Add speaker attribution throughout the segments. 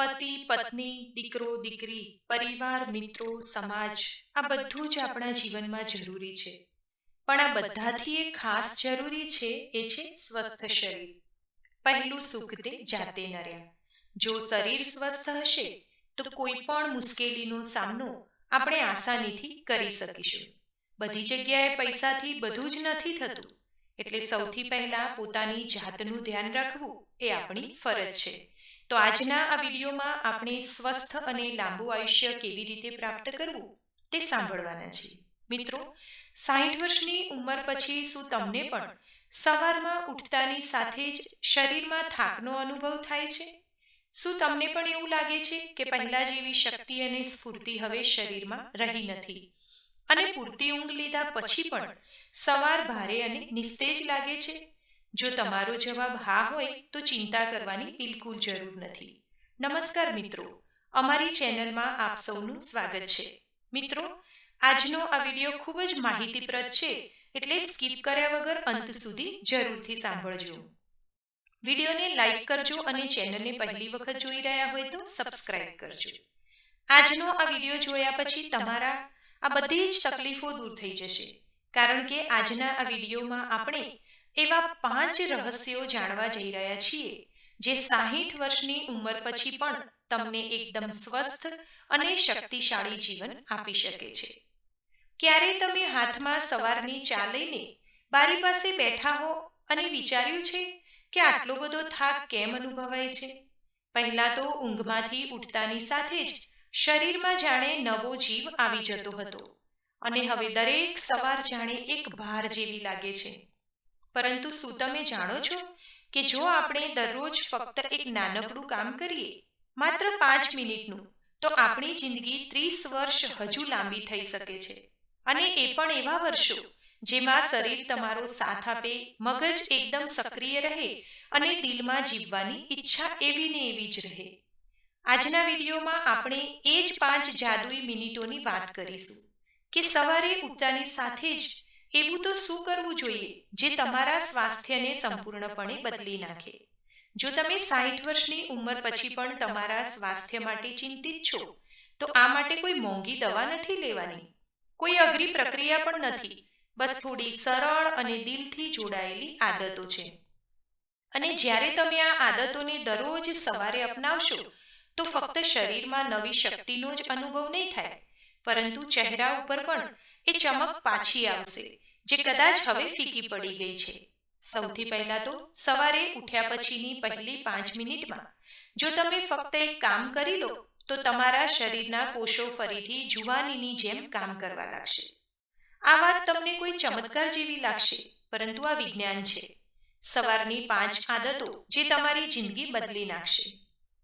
Speaker 1: પતિ, પત્ની, દીકરો, દીકરી, પરિવાર, મિત્રો, સમાજ, આ બધું જ આપણા જીવનમાં જરૂરી છે. પણ આ બધાથી એ ખાસ જરૂરી છે એ છે સ્વસ્થ શરીર. પહેલું સુખ તે જાતે નર્યા જો શરીર સ્વસ્થ હશે, તો કોઈ પણ મુશ્કેલીનો સામનો આપણે આસાનીથી કરી શકીશું. બધી જગ્યાએ પૈસાથી બધું જ નથી થતું. એટલે સૌથી પહેલા પોતાની જાતનું ધ્યાન રાખવું એ આપણી ફરજ છે. તો આજના આ વિડીયોમાં આપણે સ્વસ્થ અને લાંબુ આયુષ્ય કેવી રીતે પ્રાપ્ત કરવું તે સાંભળવાના છે મિત્રો સાહીઠ વર્ષની ઉંમર પછી શું તમને પણ સવારમાં ઉઠતાની સાથે જ શરીરમાં થાકનો અનુભવ થાય છે? શું તમને પણ એવું લાગે છે કે પહેલા જેવી શક્તિ અને સ્ફૂર્તિ હવે શરીરમાં રહી નથી? અને પૂરતી ઊંઘ લીધા પછી પણ સવાર ભારે અને નિસ્તેજ લાગે છે? જો તમારો જવાબ હા હોય તો ચિંતા કરવાની બિલકુલ જરૂર નથી. નમસ્કાર મિત્રો, અમારી ચેનલમાં આપ સૌનું સ્વાગત છે. મિત્રો, આજનો આ વીડિયો ખૂબ જ માહિતીપ્રદ છે, એટલે સ્કીપ કર્યા વગર અંત સુધી જરૂરથી સાંભળજો. વિડીયોને લાઈક કરજો અને ચેનલને પહેલી વખત જોઈ રહ્યા હોય તો સબસ્ક્રાઇબ કરજો. આજનો આ વીડિયો જોયા પછી તમારા આ બધી જ તકલીફો દૂર થઈ જશે, કારણ કે આજના આ વિડીયોમાં આપણે એવા પાંચ રહસ્યો જાણવા જઈ રહ્યા છીએ, જે સાહીઠ વર્ષની ઉંમર પછી પણ તમને એકદમ સ્વસ્થ અને શક્તિશાળી જીવન આપી શકે છે. ક્યારે તમે હાથમાં સવારની ચા લઈને બારી પાસે બેઠા હો અને વિચાર્યું છે કે આટલો બધો થાક કેમ અનુભવાય છે? પહેલા તો ઊંઘમાંથી ઉઠતાની સાથે જ શરીરમાં જાણે નવો જીવ આવી જતો હતો અને હવે દરેક સવાર જાણે એક ભાર જેવી લાગે છે. પરંતુ શું તમે જાણો છો કે જો આપણે દરરોજ ફક્ત એક નાનકડું કામ કરીએ, માત્ર પાંચ મિનિટનું, તો આપણી જિંદગી ત્રીસ વર્ષ હજુ લાંબી થઈ શકે છે. અને એ પણ એવા વર્ષો જેમાં શરીર તમારો સાથ આપે, મગજ એકદમ સક્રિય રહે અને દિલમાં જીવવાની ઈચ્છા એવી ને એવી જ રહે. આજના વિડીયોમાં આપણે એ જ પાંચ જાદુઈ મિનિટોની વાત કરીશું, કે સવારે ઉઠતાની સાથે જ એવું તો શું કરવું જોઈએ, જે તમારા સ્વાસ્થ્યને સંપૂર્ણપણે બદલી નાખે? જો તમે સાહીઠ વર્ષની ઉંમર પછી પણ તમારા સ્વાસ્થ્ય માટે ચિંતિત છો, તો આ માટે કોઈ મોંઘી દવા નથી લેવાની. કોઈ અઘરી પ્રક્રિયા પણ નથી, બસ થોડી સરળ અને દિલથી જોડાયેલી આદતો છે. અને જ્યારે તમે આ આદતોને દરરોજ સવારે અપનાવશો, તો ફક્ત શરીરમાં નવી શક્તિનો જ અનુભવ નહીં થાય, પરંતુ ચહેરા ઉપર પણ એ ચમક પાછી આવશે, જે કદાચ હવે ફીકી પડી ગઈ છે. સૌથી પહેલા તો સવારે ઉઠ્યા પછીની પહેલી પાંચ મિનિટમાં, જો તમે ફક્ત એક કામ કરી લો, તો તમારા શરીરના કોષો ફરીથી જુવાનીની જેમ કામ કરવા લાગશે. આ વાત તમને કોઈ ચમત્કાર જેવી લાગશે, પરંતુ આ વિજ્ઞાન છે. સવારની પાંચ આદતો જે તમારી જિંદગી બદલી નાખશે.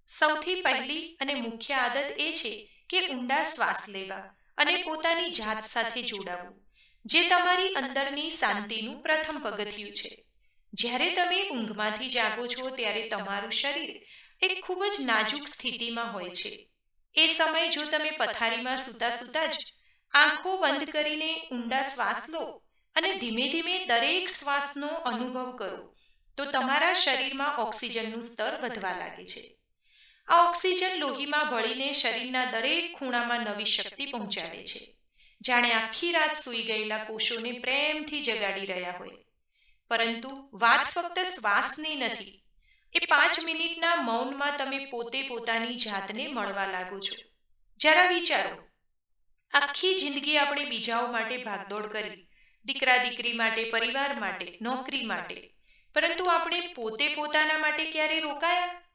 Speaker 1: સૌથી પહેલી અને મુખ્ય આદત એ છે કે ઊંડા શ્વાસ લેવા અને પોતાની જાત સાથે જોડાવવું જે તમારી અંદરની શાંતિનું પ્રથમ પગથિયું છે. જ્યારે તમે ઊંઘમાંથી જાગો છો, ત્યારે તમારું શરીર એક ખૂબ જ નાજુક સ્થિતિમાં હોય છે. એ સમય જો તમે પથારીમાં સૂતા સૂતા જ આંખો બંધ કરીને ઊંડા શ્વાસ લો અને ધીમે ધીમે દરેક શ્વાસનો અનુભવ કરો, તો તમારા શરીરમાં ઓક્સિજનનું સ્તર વધવા લાગે છે. આ ઓક્સિજન લોહીમાં ભળીને શરીરના દરેક ખૂણામાં નવી શક્તિ પહોંચાડે છે. જાણે આખી રાત સૂઈ ગયેલા કોષોને પ્રેમથી જગાડી રહ્યા હોય. પરંતુ વાત ફક્ત શ્વાસની નથી. એ પાંચ મિનિટના મૌનમાં તમે પોતે પોતાની જાતને મળવા લાગો છો. જરા વિચારો. આખી જિંદગી આપણે બીજાઓ માટે ભાગદોડ કરી દીકરા દીકરી માટે, પરિવાર માટે, નોકરી માટે. પરંતુ આપણે પોતે પોતાના માટે ક્યારે રોકાયા?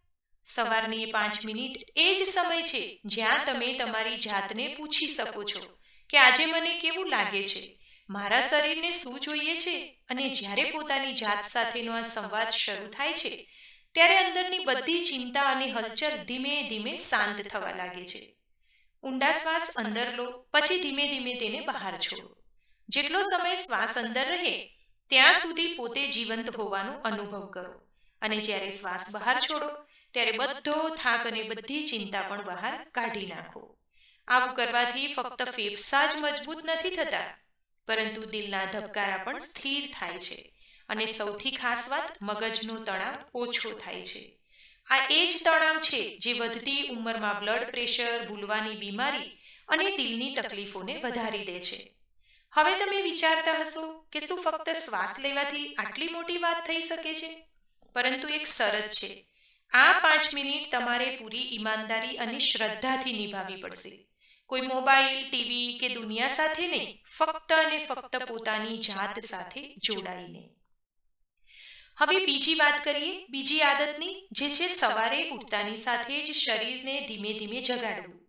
Speaker 1: સવારની પાંચ મિનિટ એ જ સમય છે જ્યાં તમે તમારી જાતને પૂછી શકો છો કે આજે મને કેવું લાગે છે. મારા શરીરને શું જોઈએ છે અને જ્યારે પોતાની જાત સાથેનો આ સંવાદ શરૂ થાય છે, ત્યારે અંદરની બધી ચિંતા અને હલચલ ધીમે ધીમે શાંત થવા લાગે છે. ઊંડા શ્વાસ અંદર લો, પછી ધીમે ધીમે તેને બહાર છોડો. જેટલો સમય શ્વાસ અંદર રહે, ત્યાં સુધી પોતે જીવંત હોવાનો અનુભવ કરો અને જ્યારે શ્વાસ બહાર છોડો ત્યારે બધો થાક અને બધી ચિંતા પણ બહાર કાઢી નાખો. આવું કરવાથી ફક્ત ફેફસા જ મજબૂત નથી થતા, પરંતુ દિલના ધબકારા પણ સ્થિર થાય છે અને સૌથી ખાસ વાત મગજનો તણાવ ઓછો થાય છે. આ એ જ તણાવ છે જે વધતી ઉંમરમાં બ્લડ પ્રેશર, ભૂલવાની બીમારી અને દિલની તકલીફોને વધારી દે છે. હવે તમે વિચારતા હશો કે શું ફક્ત શ્વાસ લેવાથી આટલી મોટી વાત થઈ શકે છે? પરંતુ એક શરત છે આ પાંચ મિનિટ તમારે પૂરી ઈમાનદારી અને શ્રદ્ધાથી નિભાવવી પડશે. કોઈ મોબાઈલ, ટીવી કે દુનિયા સાથે નહીં, ફક્ત અને ફક્ત પોતાની જાત સાથે જોડાઈને. હવે બીજી વાત કરીએ, બીજી આદતની, જે છે સવારે ઉઠતાની સાથે જ શરીરને ધીમે ધીમે જગાડવું,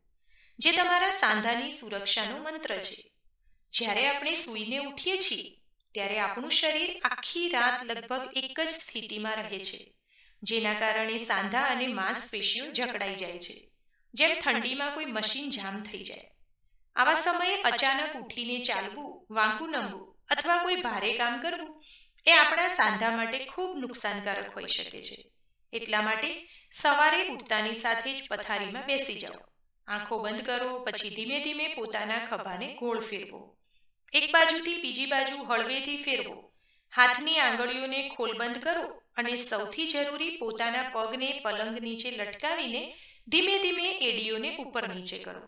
Speaker 1: જે તમારા સાંધાની સુરક્ષાનો મંત્ર છે. જ્યારે આપણે સૂઈને ઉઠીએ છીએ, ત્યારે આપણું શરીર આખી રાત લગભગ એક જ સ્થિતિમાં રહે છે. જેના કારણે સાંધા અને માંસપેશીઓ જકડાઈ જાય છે, જેમ ઠંડીમાં કોઈ મશીન જામ થઈ જાય. આવા સમયે અચાનક ઉઠીને ચાલવું, વાંકું નમવું અથવા કોઈ ભારે કામ કરવું, એ આપણા સાંધા માટે ખૂબ નુકસાનકારક હોઈ શકે છે. એટલા માટે સવારે ઉઠતાની સાથે જ પથારીમાં બેસી જાઓ. આંખો બંધ કરો, પછી ધીમે ધીમે પોતાના ખભાને ગોળ ફેરવો. એક બાજુથી બીજી બાજુ હળવેથી ફેરવો. હાથની આંગળીઓને ખોલબંધ કરો અને સૌથી જરૂરી પોતાના પગને પલંગ નીચે લટકાવીને ધીમે ધીમે એડીઓને ઉપર નીચે કરો.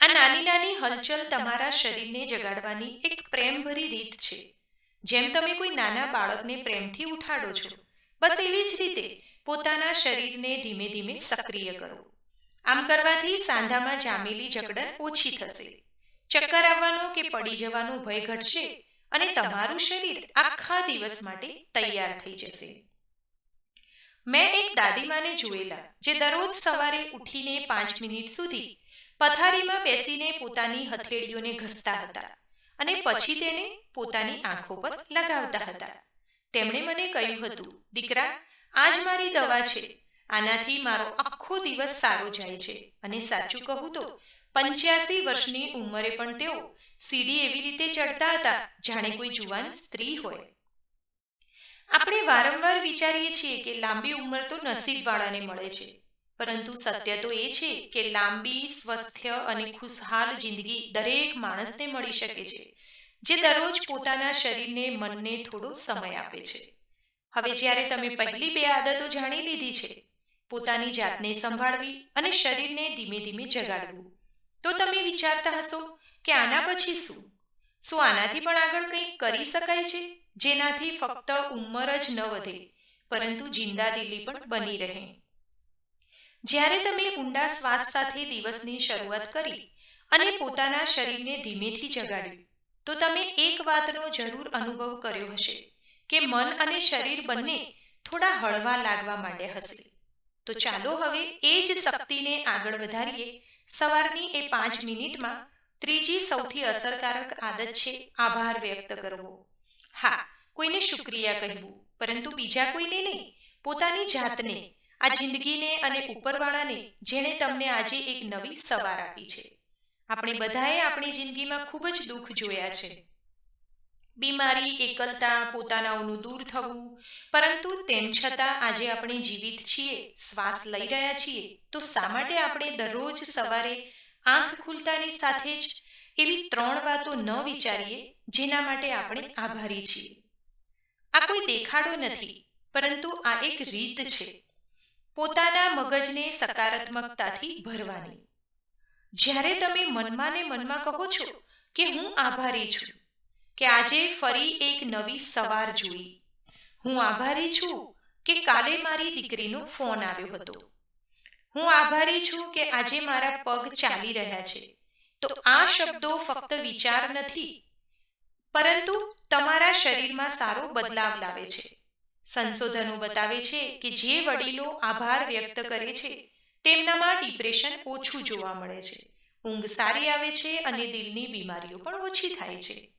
Speaker 1: આ નાની નાની હલચલ તમારા શરીરને જગાડવાની એક પ્રેમભરી રીત છે. જેમ તમે કોઈ નાના બાળકને પ્રેમથી ઉઠાડો છો, બસ એવી જ રીતે પોતાના શરીરને ધીમે ધીમે સક્રિય કરો. આમ કરવાથી સાંધામાં જામેલી જકડન ઓછી થશે. ચક્કર આવવાનો કે પડી જવાનો ભય ઘટશે? અને તમારું શરીર આખા દિવસ માટે તૈયાર થઈ જશે. મેં એક દાદીમાને જોયેલા જે દરરોજ સવારે ઉઠીને પાંચ મિનિટ સુધી પથારીમાં બેસીને પોતાની હથેળીઓને ઘસતા હતા અને પછી તેને પોતાની આંખો પર લગાવતા હતા. તેમણે મને કહ્યું હતું દીકરા આજ મારી દવા છે. આનાથી મારો આખો દિવસ સારો જાય છે. અને સાચું કહું તો પંચ્યાસી વર્ષની ઉંમરે પણ તેઓ સીડી એવી રીતે ચડતા હતા જાણે કોઈ જુવાન સ્ત્રી હોય. આપણે વારંવાર વિચારીએ છીએ કે લાંબી ઉંમર તો નસીબવાળાને મળે છે. પરંતુ સત્ય તો એ છે કે લાંબી સ્વસ્થ્ય અને ખુશહાલ જિંદગી દરેક માણસને મળી શકે છે, જે દરરોજ પોતાના શરીરને, મનને થોડો સમય આપે છે. હવે જ્યારે તમે પહેલી બે આદતો જાણી લીધી છે, પોતાની જાતને સંભાળવી અને શરીરને ધીમે ધીમે જગાડવું, તો તમે વિચારતા હશો કે આના પછી શું? શું આનાથી પણ આગળ કંઈક કરી શકાય છે, જેનાથી ફક્ત ઉંમર જ ન વધે, પરંતુ જિંદાદિલી પણ બની રહે. જ્યારે તમે ઊંડા શ્વાસ સાથે દિવસની શરૂઆત કરી અને પોતાના શરીરને ધીમેથી જગાડ્યું, તો તમે એક વાતનો જરૂર અનુભવ કર્યો હશે કે મન અને શરીર બંને થોડા હળવા લાગવા માંડ્યા હશે. તો ચાલો હવે એ જ શક્તિને આગળ વધારીએ. સવારની એ પાંચ મિનિટમાં ત્રીજી સૌથી અસરકારક આદત છે આભાર વ્યક્ત કરવો. હા, કોઈને શુક્રિયા કહેવું, પરંતુ બીજા કોઈને નહીં. પોતાની જાતને, આ જિંદગીને અને ઉપરવાળાને, જેણે તમને આજે એક નવી સવાર આપી છે. આપણે બધાએ આપણી જિંદગીમાં ખૂબ જ દુઃખ જોયા છે. બીમારી, એકલતા, પોતાનાઓનું દૂર થવું, પરંતુ તેમ છતાં આજે આપણે જીવિત છીએ, શ્વાસ લઈ રહ્યા છીએ, તો શા માટે આપણે દરરોજ સવારે આંખ ખુલતાની સાથે જ એવી ત્રણ વાતો ન વિચારીએ જેના માટે આપણે આભારી છીએ. આ કોઈ દેખાડો નથી, પરંતુ આ એક રીત છે. પોતાના મગજને સકારાત્મકતાથી ભરવાની. જ્યારે તમે મનમાં ને મનમાં કહો છો કે હું આભારી છું, કે આજે ફરી એક નવી સવાર જોઈ, હું આભારી છું કે કાલે મારી દીકરીનો ફોન આવ્યો હતો. હું આભારી છું કે આજે મારા પગ ચાલી રહ્યા છે. તો આ શબ્દો ફક્ત વિચાર નથી, પરંતુ તમારા શરીરમાં સારો બદલાવ લાવે છે. સંશોધનો બતાવે છે કે જે વડીલો આભાર વ્યક્ત કરે છે, તેમનામાં ડિપ્રેશન ઓછું જોવા મળે છે. ઊંઘ સારી આવે છે અને દિલની બીમારીઓ પણ ઓછી થાય છે.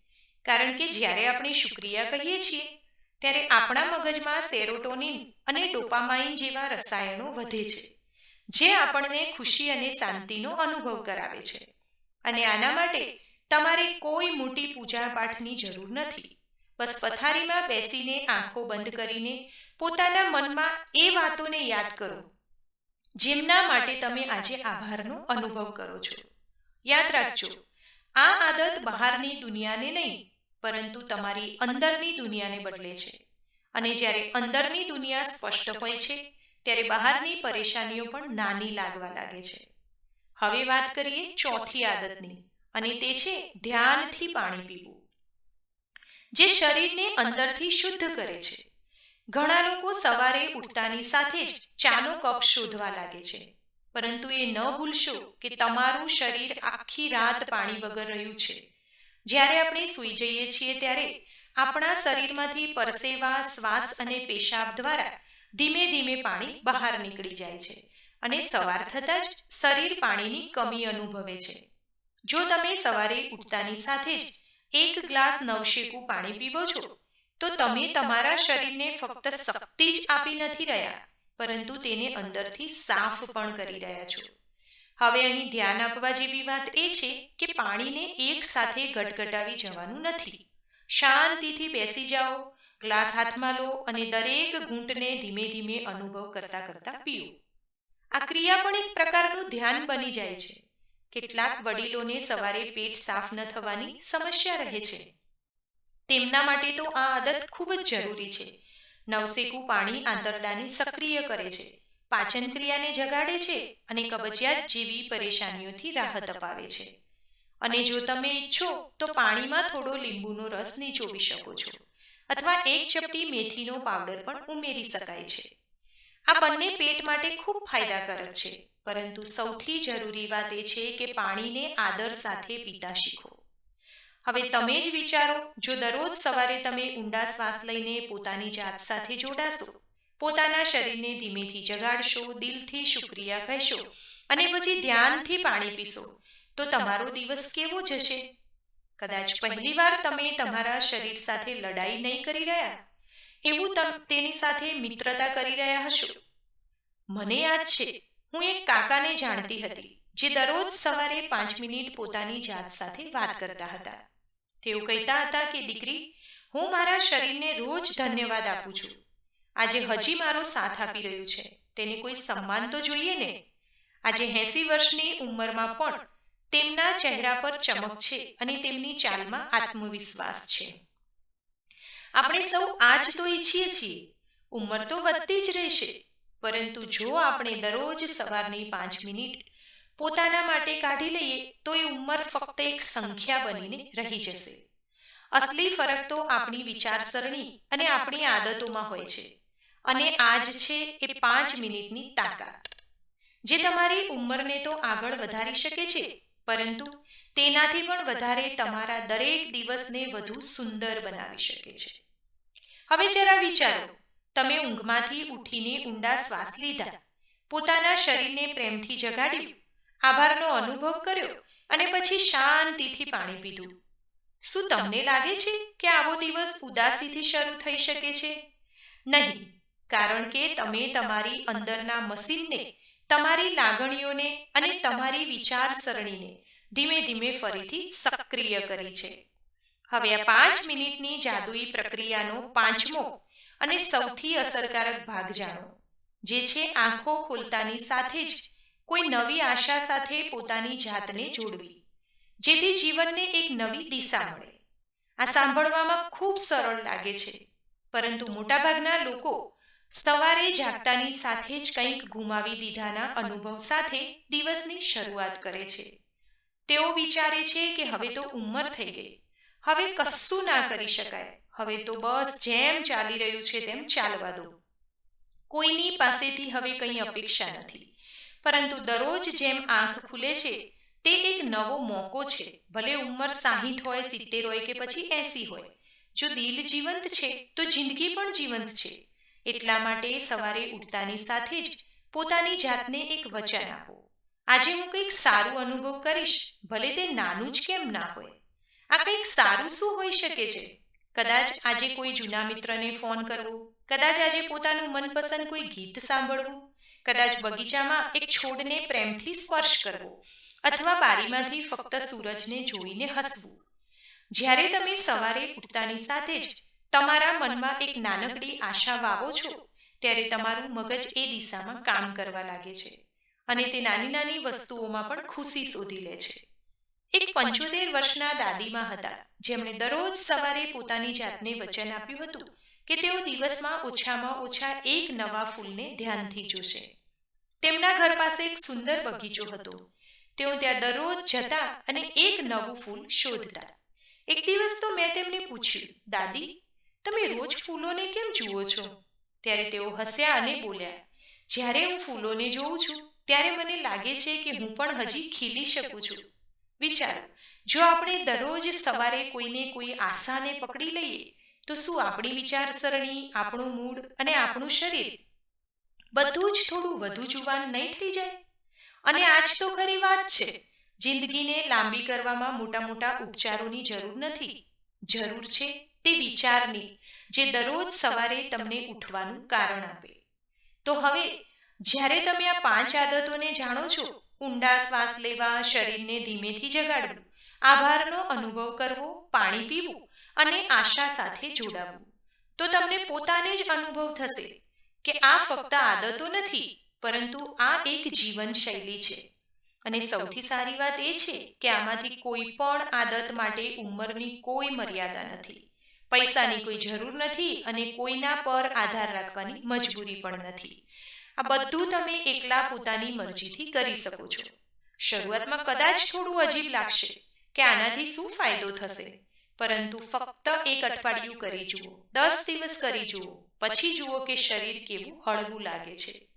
Speaker 1: કારણ કે જ્યારે આપણે શુક્રિયા કહીએ છીએ, ત્યારે આપણા મગજમાં સેરોટોનિન અને ડોપામાઇન જેવા રસાયણો વધે છે. જે આપણને ખુશી અને શાંતિનો અનુભવ કરાવે છે. અને આના માટે તમારે કોઈ મોટી પૂજા પાઠની જરૂર નથી. બસ પથારીમાં બેસીને આંખો બંધ કરીને પોતાના મનમાં એ વાતોને યાદ કરો, જેમના માટે તમે આજે આભારનો અનુભવ કરો છો. યાદ રાખજો, આ આદત બહારની દુનિયાને નહીં, પરંતુ તમારી અંદરની દુનિયાને બદલે છે. અને જ્યારે અંદરની દુનિયા સ્પષ્ટ હોય છે ત્યારે બહારની પરેશાનીઓ પણ નાની લાગવા લાગે છે. હવે વાત કરીએ ચોથી આદતની, અને તે છે ધ્યાનથી પાણી પીવું. જે શરીરને અંદરથી શુદ્ધ કરે છે. ઘણા લોકો સવારે ઉઠતાની સાથે જ ચાનો કપ શોધવા લાગે છે. પરંતુ એ ન ભૂલશો કે તમારું શરીર આખી રાત પાણી વગર રહ્યું છે. જ્યારે આપણે સૂઈ જઈએ છીએ ત્યારે આપણા શરીરમાંથી પરસેવા, શ્વાસ અને પેશાબ દ્વારા ધીમે ધીમે પાણી બહાર નીકળી જાય છે અને સવાર થતાં જ શરીર પાણીની કમી અનુભવે છે. જો તમે સવારે ઉઠતાની સાથે જ એક ગ્લાસ નવશેકું પાણી પીવો છો, તો તમે તમારા શરીરને ફક્ત શક્તિ જ આપી નથી રહ્યા, પરંતુ તેને અંદરથી સાફ પણ કરી રહ્યા છો. હવે અહીં ધ્યાન આપવા જેવી વાત એ છે કે પાણીને એક સાથે ગટગટાવી જવાનું નથી. શાંતિથી બેસી જાઓ ગ્લાસ હાથમાં લો અને દરેક ઘૂંટને ધીમે ધીમે અનુભવ કરતા કરતા પીઓ. આ ક્રિયા પણ એક પ્રકારનું ધ્યાન બની જાય છે. કેટલાક વડીલોને સવારે પેટ સાફ ન થવાની સમસ્યા રહે છે. તેમના માટે તો આ આદત ખૂબ જ જરૂરી છે. નવસેકું પાણી આંતરડાને સક્રિય કરે છે. પાચન ક્રિયાને જગાડે છે અને કબજિયાત જેવી પરેશાનીઓથી રાહત અપાવે છે. અને જો તમે ઈચ્છો તો પાણીમાં થોડો લીંબુનો રસ નીચોવી શકો છો. અથવા એક ચપટી મેથીનો પાવડર પણ ઉમેરી શકાય છે. આ બંને પેટ માટે ખૂબ ફાયદાકારક છે, પરંતુ સૌથી જરૂરી વાત એ છે કે પાણીને આદર સાથે પીતા શીખો. હવે તમે જ વિચારો, જો દરરોજ સવારે તમે ઊંડા શ્વાસ લઈને પોતાની જાત સાથે જોડાશો, પોતાના શરીરને ધીમેથી જગાડશો, દિલથી શુક્રિયા કહેશો અને પછી ધ્યાનથી પાણી પીશો, તો તમારો દિવસ કેવો જશે? કદાચ પહેલીવાર તમે તમારા શરીર સાથે લડાઈ નહીં કરી રહ્યા? એવું તેની સાથે મિત્રતા કરી રહ્યા હશો? મને યાદ છે હું એક કાકાને જાણતી હતી જે દરરોજ સવારે પાંચ મિનિટ પોતાની જાત સાથે વાત કરતા હતા. તેઓ કહેતા હતા કે દીકરી હું મારા શરીરને રોજ ધન્યવાદ આપું છું. આજે હજી મારો સાથ આપી રહ્યું છે. તેને કોઈ સન્માન તો જોઈએ ને? આજે એસી વર્ષની ઉંમરમાં પણ તેમના ચહેરા પર ચમક છે અને તેમની ચાલમાં આત્મવિશ્વાસ છે. આપણે સૌ આજ તો ઈચ્છીએ છીએ, ઉંમર તો વધતી જ રહેશે, પરંતુ જો આપણે દરરોજ સવારની પાંચ મિનિટ પોતાના માટે કાઢી લઈએ, તો એ ઉંમર ફક્ત એક સંખ્યા બનીને રહી જશે. અસલી ફરક તો આપણી વિચારસરણી અને આપણી આદતોમાં હોય છે, અને આજ છે એ પાંચ મિનિટની તાકાત. જે તમારી ઉંમરને તો આગળ વધારી શકે છે પરંતુ તેનાથી પણ વધારે તમારા દરેક દિવસને વધુ સુંદર બનાવી શકે છે. હવે જરા વિચારો, તમે ઊંઘમાંથી ઉઠીને ઊંડા શ્વાસ લીધા, પોતાના શરીરને પ્રેમથી જગાડ્યું, આભારનો અનુભવ કર્યો અને પછી શાંતિથી પાણી પીધું. શું તમને લાગે છે કે આવો દિવસ ઉદાસીથી શરૂ થઈ શકે છે? નહીં, કારણ કે તમે તમારી અંદરના મશીનને તમારી લાગણીઓને અને તમારી વિચારસરણીને ધીમે ધીમે ફરીથી સક્રિય કરી છે. હવે આ પાંચ મિનિટની જાદુઈ પ્રક્રિયાનો પાંચમો અને સૌથી અસરકારક ભાગ જાણો, જે છે આંખો ખોલતાની સાથે જ કોઈ નવી આશા સાથે પોતાની જાતને જોડવી, જેથી જીવનને એક નવી દિશા મળે. આ સાંભળવામાં ખૂબ સરળ લાગે છે, પરંતુ મોટાભાગના લોકો સવારે જાગતાની સાથે જ કંઈક ગુમાવી દીધાના અનુભવ સાથે દિવસની શરૂઆત કરે છે. તેઓ વિચારે છે કે હવે તો ઉંમર થઈ ગઈ. હવે કશું ના કરી શકાય. હવે તો બસ જેમ ચાલી રહ્યું છે તેમ ચાલવા દો. કોઈની પાસેથી હવે કંઈ અપેક્ષા નથી. પરંતુ દરરોજ જેમ આંખ ખુલે છે, તે એક નવો મોકો છે. ભલે ઉંમર સાહીઠ હોય, સિત્તેર હોય કે પછી એસી હોય. જો દિલ જીવંત છે, તો જિંદગી પણ જીવંત છે. એટલા માટે સવારે ઉઠતાની સાથે જ પોતાની જાતને એક વચન આપો. આજે હું કંઈક સારું અનુભવ કરીશ, ભલે તે નાનું જ કેમ ના હોય. આ કંઈક સારું શું હોઈ શકે છે? કદાચ આજે કોઈ જૂના મિત્રને ફોન કરવો, કદાચ આજે પોતાનું મનપસંદ કોઈ ગીત સાંભળવું, કદાચ બગીચામાં એક છોડને પ્રેમથી સ્પર્શ કરવો, અથવા બારીમાંથી ફક્ત સૂરજને જોઈને હસવું. જ્યારે તમે સવારે ઉઠતાની સાથે જ તમારા મનમાં એક નાનકડી આશા વાવો છો, ત્યારે તમારું મગજ એ દિશામાં કામ કરવા લાગે છે અને તે નાની નાની વસ્તુઓમાં પણ ખુશી શોધી લે છે. એક પંચોતેર વર્ષના દાદીમાં હતા, જેમણે દરરોજ સવારે પોતાની જાતને વચન આપ્યું હતું કે તેઓ દિવસમાં ઓછામાં ઓછા એક નવા ફૂલને ધ્યાનથી જોશે. તેમના ઘર પાસે એક સુંદર બગીચો હતો. તેઓ ત્યાં દરરોજ જતા અને એક નવું ફૂલ શોધતા. એક દિવસ તો મેં તેમને પૂછ્યું, દાદી તમે રોજ ફૂલોને કેમ જુઓ છો? ત્યારે તેઓ હસ્યા અને બોલ્યા જ્યારે હું ફૂલોને જોઉં છું ત્યારે મને લાગે છે કે હું પણ હજી ખીલી શકું છું. વિચારો જો આપણે દરરોજ સવારે કોઈને કોઈ આશાને પકડી લઈએ તો શું આપણી વિચારસરણી આપણું મૂડ અને આપણું શરીર બધું જ થોડું વધુ જુવાન નહીં થઈ જાય? અને આજ તો ખરી વાત છે જિંદગીને લાંબી કરવામાં મોટા મોટા ઉપચારોની જરૂર નથી. જરૂર છે તે વિચારને જે દરરોજ સવારે તમને ઉઠવાનું કારણ આપે. તો હવે, જ્યારે તમે આ પાંચ આદતોને જાણો છો, ઊંડા શ્વાસ લેવા, શરીરને ધીમેથી જગાડવું, આભારનો અનુભવ કરવો, પાણી પીવું અને આશા સાથે જોડાવવું તો તમને પોતાને જ અનુભવ થશે કે આ ફક્ત આદતો નથી, પરંતુ આ એક જીવનશૈલી છે. અને સૌથી સારી વાત એ છે કે આમાંથી કોઈ પણ આદત માટે ઉંમરની કોઈ મર્યાદા નથી. પૈસાની કોઈ જરૂર નથી અને કોઈના પર આધાર રાખવાની મજબૂરી પણ નથી. આ બધું તમે એકલા પોતાની મરજીથી કરી શકો છો. શરૂઆતમાં કદાચ થોડું અજીબ લાગશે કે આનાથી શું ફાયદો થશે. પરંતુ ફક્ત એક અઠવાડિયું કરી જુઓ, દસ દિવસ કરી જુઓ, પછી જુઓ કે શરીર કેવું હળવું લાગે છે.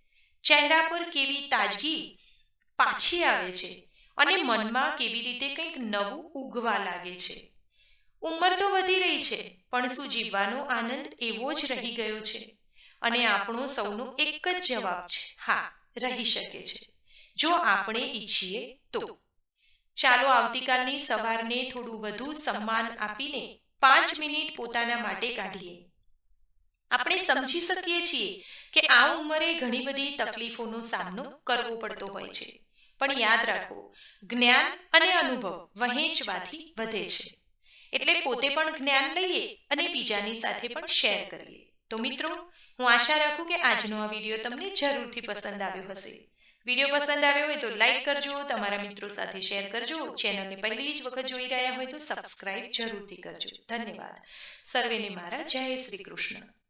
Speaker 1: ચહેરા પર કેવી તાજગી પાછી આવે છે અને મનમાં કેવી રીતે કંઈક નવું ઉગવા લાગે છે. ઉંમર તો વધી રહી છે, પણ શું જીવવાનો આનંદ એવો જ રહી ગયો છે? અને આપણો સૌનો એક જ જવાબ છે, હા, રહી શકે છે. જો આપણે ઈચ્છીએ તો. ચાલો આવતીકાલની સવારને થોડું વધુ સન્માન આપીને પાંચ મિનિટ પોતાના માટે કાઢીએ. આપણે સમજી શકીએ છીએ કે આ ઉંમરે ઘણી બધી તકલીફોનો સામનો કરવો પડતો હોય છે. પણ યાદ રાખો, જ્ઞાન અને અનુભવ વહેંચવાથી વધે છે. એટલે પોતે પણ જ્ઞાન લઈએ અને બીજાની સાથે પણ શેર કરીએ. તો મિત્રો, હું આશા રાખું કે આજનો આ વીડિયો તમને જરૂરથી પસંદ આવ્યો હશે. વીડિયો પસંદ આવ્યો હોય તો લાઈક કરજો, તમારા મિત્રો સાથે શેર કરજો ચેનલને પહેલી જ વખત જોઈ રહ્યા હોય તો સબસ્ક્રાઇબ જરૂરથી કરજો. ધન્યવાદ. સર્વેને મારા જય શ્રી કૃષ્ણ.